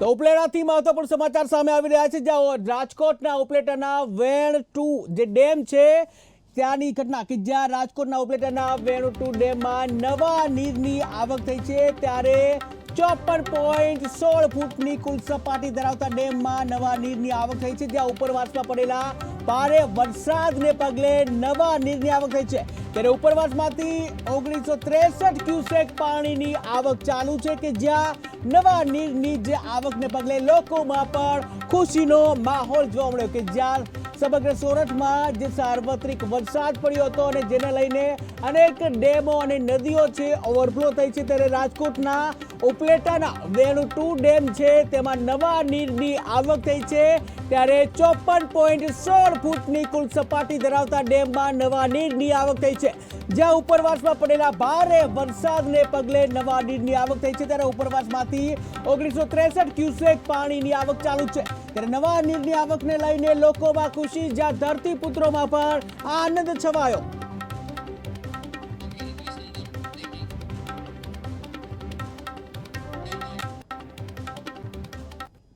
તો ઉપલેટાથી મહત્વપૂર્ણ સમાચાર સામે આવી રહ્યા છે. જ્યાં રાજકોટના ઉપલેટાના વેણ ટુ જે ડેમ છે, ત્યાંની ઘટના કે જ્યાં રાજકોટના ઉપલેટાના વેણ ટુ ડેમમાં નવા નીરની આવક થઈ છે, ત્યારે ચોપન પોઈન્ટ સોળ ફૂટની કુલ સપાટી ધરાવતા ડેમમાં નવા નીરની આવક થઈ છે. જ્યાં ઉપરવાસમાં પડેલા ભારે વરસાદને પગલે નવા નીરની આવક થઈ છે. ત્યારે ઉપરવાસમાંથી ઓગણીસો ત્રેસઠ ક્યુસેક પાણીની આવક ચાલુ છે કે જ્યાં નવા નીરની જે આવકને પગલે લોકોમાં પણ ખુશીનો માહોલ જોવા મળ્યો કે જ્યાં સમગ્ર સોરઠમાં જે સાર્વત્રિક વરસાદ પડ્યો હતો અને જેને લઈને અનેક ડેમો અને નદીઓ છે ઓવરફ્લો થઈ છે, ત્યારે રાજકોટના ઉપલેટાના વેણુ ટુ ડેમ છે, તેમાં નવા નીરની આવક થઈ છે. ત્યારે ચોપન પોઈન્ટ સોળ ફૂટની કુલ સપાટી ધરાવતા ડેમમાં નવા નીરની આવક થઈ છે. જ્યાં ઉપરવાસમાં પડેલા ભારે વરસાદને પગલે નવા નીરની આવક થઈ છે. ત્યારે ઉપરવાસમાંથી ઓગણીસો ત્રેસઠ ક્યુસેક પાણીની આવક ચાલુ છે. ત્યારે નવા નીરની આવકને લઈને લોકોમાં ખુશી, જ્યાં ધરતીપુત્રોમાં પણ આનંદ છવાયો.